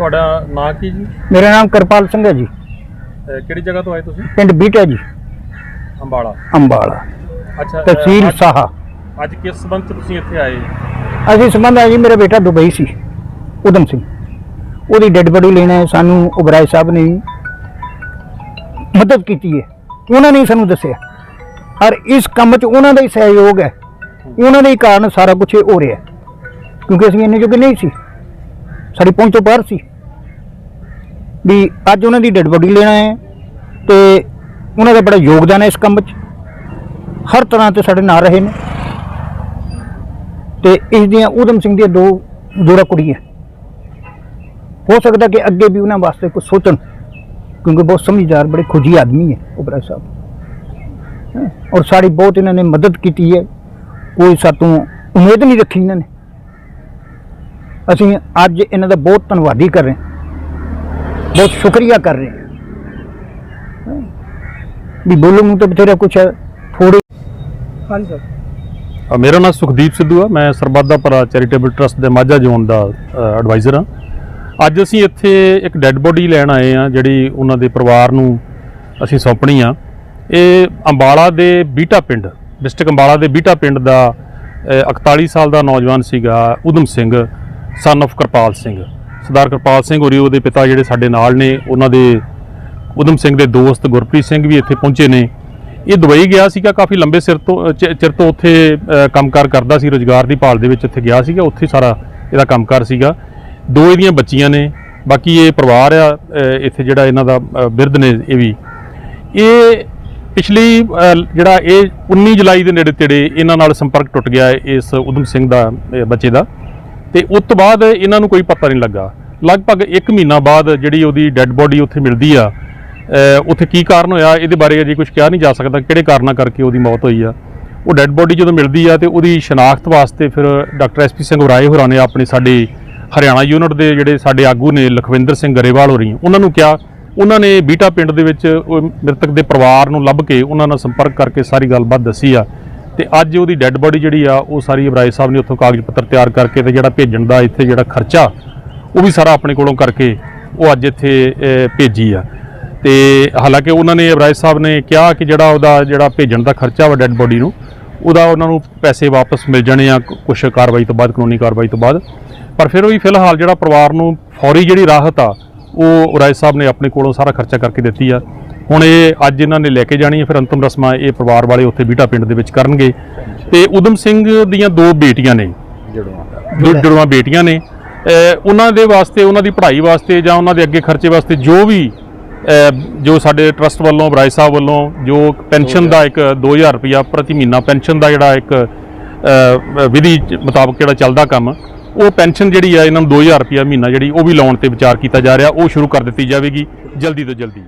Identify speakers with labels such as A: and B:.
A: ਨਾਂ ਕੀ ਜੀ?
B: ਮੇਰਾ ਨਾਮ ਕਿਰਪਾਲ ਸਿੰਘ ਹੈ ਜੀ।
A: ਅਹ ਕਿਹੜੀ ਜਗ੍ਹਾ ਤੋਂ ਆਏ ਤੁਸੀਂ?
B: ਪਿੰਡ ਬੀਟਾ ਜੀ।
A: ਅੰਬਾਲਾ।
B: ਅੰਬਾਲਾ।
A: ਅੱਛਾ ਅਹ
B: ਤਹਿਸੀਲ
A: ਅੱਜ-
B: ਸਾਹਾ।
A: ਅੱਜ ਕਿਸ ਸੰਬੰਧ ਚ ਤੁਸੀਂ ਇੱਥੇ ਆਏ?
B: ਅਸੀਂ ਸੰਬੰਧ ਹੈ ਜੀ ਮੇਰਾ ਬੇਟਾ ਦੁਬਈ ਸੀ ਉਦਮ ਸਿੰਘ। ਉਹਦੀ ਡੈੱਡ ਬੋਡੀ ਲੈਣਾ ਸਾਨੂੰ ਉਬਰਾਏ ਸਾਹਿਬ ਨੇ ਮਦਦ ਕੀਤੀ ਹੈ। ਉਹਨਾਂ ਨੇ ਸਾਨੂੰ ਦੱਸਿਆ। ਔਰ ਇਸ ਕੰਮ 'ਚ ਉਹਨਾਂ ਦਾ ਹੀ ਸਹਿਯੋਗ ਹੈ। ਉਹਨਾਂ ਦੇ ਹੀ ਕਾਰਨ ਸਾਰਾ ਕੁਝ ਹੋ ਰਿਹਾ ਹੈ। ਕਿਉਂਕਿ ਅਸੀਂ ਇੰਨੇ ਜੋਗੇ ਨਹੀਂ ਸੀ। ਸਾਡੀ ਪਹੁੰਚ ਤੋਂ ਬਾਹਰ ਸੀ। ਵੀ ਅੱਜ ਉਹਨਾਂ ਦੀ ਡੈੱਡ ਬੋਡੀ ਲੈਣਾ ਹੈ ਤੇ ਉਹਨਾਂ ਦਾ ਬੜਾ ਯੋਗਦਾਨ ਹੈ ਇਸ ਕੰਮ 'ਚ। ਹਰ ਤਰ੍ਹਾਂ ਤੇ ਸਾਡੇ ਨਾਲ ਰਹੇ ਨੇ। ਤੇ ਇਸ ਦੀਆਂ ਉਦਮ ਸਿੰਘ ਦੀਆਂ ਦੋ ਜੋੜਾ ਕੁੜੀਆਂ। ਹੋ ਸਕਦਾ ਕਿ ਅੱਗੇ ਵੀ ਉਹਨਾਂ ਵਾਸਤੇ ਕੁਝ ਸੋਚਣ, ਕਿਉਂਕਿ ਬਹੁਤ ਸਮਝਦਾਰ, ਬੜੇ ਖੁਜੀ ਆਦਮੀ ਹੈ ਉਬਰਾ ਸਾਹਿਬ। ਔਰ ਸਾਡੀ ਬਹੁਤ ਇਹਨਾਂ ਨੇ ਮਦਦ ਕੀਤੀ ਹੈ। ਕੋਈ ਸਾਤੋਂ ਉਮੀਦ ਨਹੀਂ ਰੱਖੀ ਇਹਨਾਂ ਨੇ। ਅਸੀਂ ਅੱਜ ਇਹਨਾਂ ਦਾ ਬਹੁਤ ਧੰਨਵਾਦੀ ਕਰ ਰਹੇ ਹਾਂ। ਬਹੁਤ ਸ਼ੁਕਰੀਆ ਕਰ ਰਹੇ ਹਾਂ। ਵੀ ਬੋਲਣ ਨੂੰ ਤਾਂ ਬਥੇਰਾ ਕੁਝ ਹੈ। ਥੋੜੇ
C: ਹਾਂਜੀ ਸਰ।
A: ਮੇਰਾ ਨਾਮ ਸੁਖਦੀਪ ਸਿੱਧੂ ਆ। ਮੈਂ ਸਰਬੱਤ ਦਾ ਭਲਾ ਚੈਰੀਟੇਬਲ ਟਰਸਟ ਦੇ ਮਾਝਾ ਜ਼ੋਨ ਦਾ ਐਡਵਾਈਜ਼ਰ ਆ ਅੱਜ ਅਸੀਂ ਇੱਥੇ ਇੱਕ ਡੈੱਡ ਬੋਡੀ ਲੈਣ ਆਏ ਆ ਜਿਹੜੀ ਉਹਨਾਂ ਦੇ ਪਰਿਵਾਰ ਨੂੰ ਅਸੀਂ ਸੌਂਪਣੀ ਆ। ਇਹ ਅੰਬਾਲਾ ਦੇ ਬੀਟਾ ਪਿੰਡ ਡਿਸਟ੍ਰਿਕਟ ਅੰਬਾਲਾ ਦੇ ਬੀਟਾ ਪਿੰਡ ਦਾ ਅ, 41 ਸਾਲ ਦਾ ਨੌਜਵਾਨ ਸੀਗਾ ਉਦਮ ਸਿੰਘ। ਸਨ of ਕਿਰਪਾਲ ਸਿੰਘ ਸਰਦਾਰ ਕਿਰਪਾਲ ਸਿੰਘ ਹੋਰੀ ਉਹਦੇ ਪਿਤਾ ਜਿਹੜੇ ਸਾਡੇ ਨਾਲ ਨੇ ਉਹਨਾਂ ਦੇ ਉਦਮ ਸਿੰਘ ਦੇ ਦੋਸਤ ਗੁਰਪ੍ਰੀਤ ਸਿੰਘ ਵੀ ਇੱਥੇ ਪਹੁੰਚੇ ਨੇ। ਇਹ ਦੁਬਈ ਗਿਆ ਸੀਗਾ ਕਾਫੀ ਲੰਬੇ ਸਿਰ ਤੋਂ ਚਿ- ਚਿਰ ਤੋਂ ਉੱਥੇ ਅ, ਕੰਮਕਾਰ ਕਰਦਾ ਸੀ ਰੋਜ਼ਗਾਰ ਦੀ ਭਾਲ ਦੇ ਵਿੱਚ ਉੱਥੇ ਗਿਆ ਸੀਗਾ ਉੱਥੇ ਸਾਰਾ ਇਹਦਾ ਕੰਮਕਾਰ ਸੀਗਾ। ਦੋ ਇਹਦੀਆਂ ਬੱਚੀਆਂ ਨੇ ਬਾਕੀ ਇਹ ਪਰਿਵਾਰ ਆ ਇੱਥੇ ਜਿਹੜਾ ਇਹਨਾਂ ਦਾ ਬਿਰਧ ਨੇ ਇਹ ਵੀ। ਇਹ ਪਿਛਲੀ ਜਿਹੜਾ ਇਹ 19 ਜੁਲਾਈ ਦੇ ਨੇੜੇ ਤੇੜੇ ਇਹਨਾਂ ਨਾਲ ਸੰਪਰਕ ਟੁੱਟ ਗਿਆ ਇਸ ਉਦਮ ਸਿੰਘ ਦਾ ਬੱਚੇ ਦਾ। ਤੇ ਉਸ ਤੋਂ ਬਾਅਦ ਇਹਨਾਂ ਨੂੰ ਕੋਈ ਪਤਾ ਨਹੀਂ ਲੱਗਾ। ਲਗਭਗ 1 ਮਹੀਨਾ ਬਾਅਦ ਜਿਹੜੀ ਉਹਦੀ ਡੈੱਡ ਬੋਡੀ ਉੱਥੇ ਮਿਲਦੀ ਆ ਉੱਥੇ ਕੀ ਕਾਰਨ ਹੋਇਆ, ਇਹਦੇ ਬਾਰੇ ਅਜੇ ਕੁਝ ਕਿਹਾ ਨਹੀਂ ਜਾ ਸਕਦਾ, ਕਿਹੜੇ ਕਾਰਨਾਂ ਕਰਕੇ ਉਹਦੀ ਮੌਤ ਹੋਈ ਆ। ਉਹ ਡੈੱਡ ਬੋਡੀ ਜਦੋਂ ਮਿਲਦੀ ਆ ਤੇ ਉਹਦੀ ਸ਼ਨਾਖਤ ਵਾਸਤੇ ਫਿਰ ਡਾਕਟਰ ਐਸਪੀ ਸਿੰਘ ਉਰਾਏ ਹੋਰਾਂ ਨੇ ਆਪਣੇ ਸਾਡੇ ਹਰਿਆਣਾ ਯੂਨਿਟ ਦੇ ਜਿਹੜੇ ਸਾਡੇ ਆਗੂ ਨੇ, ਲਖਵਿੰਦਰ ਸਿੰਘ ਗਰੇਵਾਲ ਹੋ ਰਹੀ ਉਹਨਾਂ ਨੂੰ ਕਿਹਾ। ਉਹਨਾਂ ਨੇ ਬੀਟਾ ਪਿੰਡ ਦੇ ਵਿੱਚ ਮ੍ਰਿਤਕ ਦੇ ਪਰਿਵਾਰ ਨੂੰ ਲੱਭ ਕੇ ਉਹਨਾਂ ਨਾਲ ਸੰਪਰਕ ਕਰਕੇ ਸਾਰੀ ਗੱਲਬਾਤ ਦੱਸੀ ਆ। ਤੇ ਅੱਜ ਉਹਦੀ ਡੈੱਡ ਬੋਡੀ ਜਿਹੜੀ ਆ, ਉਹ ਸਾਰੀ ਇਬਰਾਹਿਮ ਸਾਹਿਬ ਨੇ ਉੱਥੋਂ ਕਾਗਜ਼ ਪੱਤਰ ਤਿਆਰ ਕਰਕੇ ਤੇ ਜਿਹੜਾ ਭੇਜਣ ਦਾ ਇੱਥੇ ਜਿਹੜਾ ਖਰਚਾ, ਉਹ ਵੀ ਸਾਰਾ ਆਪਣੇ ਕੋਲੋਂ ਕਰਕੇ ਉਹ ਅੱਜ ਇੱਥੇ ਭੇਜੀ ਆ। ਤੇ ਹਾਲਾਂਕਿ ਉਹਨਾਂ ਨੇ ਇਬਰਾਹਿਮ ਸਾਹਿਬ ਨੇ ਕਿਹਾ ਕਿ ਜਿਹੜਾ ਉਹਦਾ ਜਿਹੜਾ ਭੇਜਣ ਦਾ ਖਰਚਾ ਵਾ ਡੈੱਡ ਬੋਡੀ ਨੂੰ, ਉਹਦਾ ਉਹਨਾਂ ਨੂੰ ਪੈਸੇ ਵਾਪਸ ਮਿਲ ਜਾਣੇ ਆ ਕੁਝ ਕਾਰਵਾਈ ਤੋਂ ਬਾਅਦ, ਕਾਨੂੰਨੀ ਕਾਰਵਾਈ ਤੋਂ ਬਾਅਦ। ਪਰ ਫਿਰ ਉਹ ਵੀ ਫਿਲਹਾਲ ਜਿਹੜਾ ਪਰਿਵਾਰ ਨੂੰ ਫੌਰੀ ਜਿਹੜੀ ਰਾਹਤ ਆ, ਉਹ ਉਰਾਏ ਸਾਹਿਬ ਨੇ ਆਪਣੇ ਕੋਲੋਂ ਸਾਰਾ ਖਰਚਾ ਕਰਕੇ ਦਿੱਤੀ ਆ। ਹੁਣ ਇਹ ਅੱਜ ਇਹਨਾਂ ਨੇ ਲੈ ਕੇ ਜਾਣੀ ਹੈ ਫਿਰ ਅੰਤਮ ਰਸਮਾਂ ਇਹ ਪਰਿਵਾਰ ਵਾਲੇ ਉੱਥੇ ਬੀਟਾ ਪਿੰਡ ਦੇ ਵਿੱਚ ਕਰਨਗੇ। ਤੇ ਉਦਮ ਸਿੰਘ ਦੀਆਂ ਦੋ ਬੇਟੀਆਂ ਨੇ। ਦੋ ਜੁੜਵਾਂ ਬੇਟੀਆਂ ਨੇ। ਉਹਨਾਂ ਦੇ ਵਾਸਤੇ ਉਹਨਾਂ ਦੀ ਪੜ੍ਹਾਈ ਵਾਸਤੇ ਜਾਂ ਉਹਨਾਂ ਦੇ ਅੱਗੇ ਖਰਚੇ ਵਾਸਤੇ ਜੋ ਵੀ ਜੋ ਸਾਡੇ ਟਰਸਟ ਵੱਲੋਂ ਬਰਾਏ ਸਾਹਿਬ ਵੱਲੋਂ ਜੋ ਪੈਨਸ਼ਨ ਦਾ ਇੱਕ 2000 ਰੁਪਇਆ ਪ੍ਰਤੀ ਮਹੀਨਾ ਪੈਨਸ਼ਨ ਦਾ ਜਿਹੜਾ ਇੱਕ ਵਿਧੀ ਮੁਤਾਬਕ ਜਿਹੜਾ ਚੱਲਦਾ ਕੰਮ ਉਹ ਪੈਨਸ਼ਨ ਜਿਹੜੀ ਆ ਇਹਨਾਂ ਨੂੰ 2000 ਰੁਪਇਆ ਮਹੀਨਾ ਜਿਹੜੀ ਉਹ ਵੀ ਲਾਉਣ ਤੇ ਵਿਚਾਰ ਕੀਤਾ ਜਾ ਰਿਹਾ। ਉਹ ਸ਼ੁਰੂ ਕਰ ਦਿੱਤੀ ਜਾਵੇਗੀ ਜਲਦੀ ਤੋਂ ਜਲਦੀ।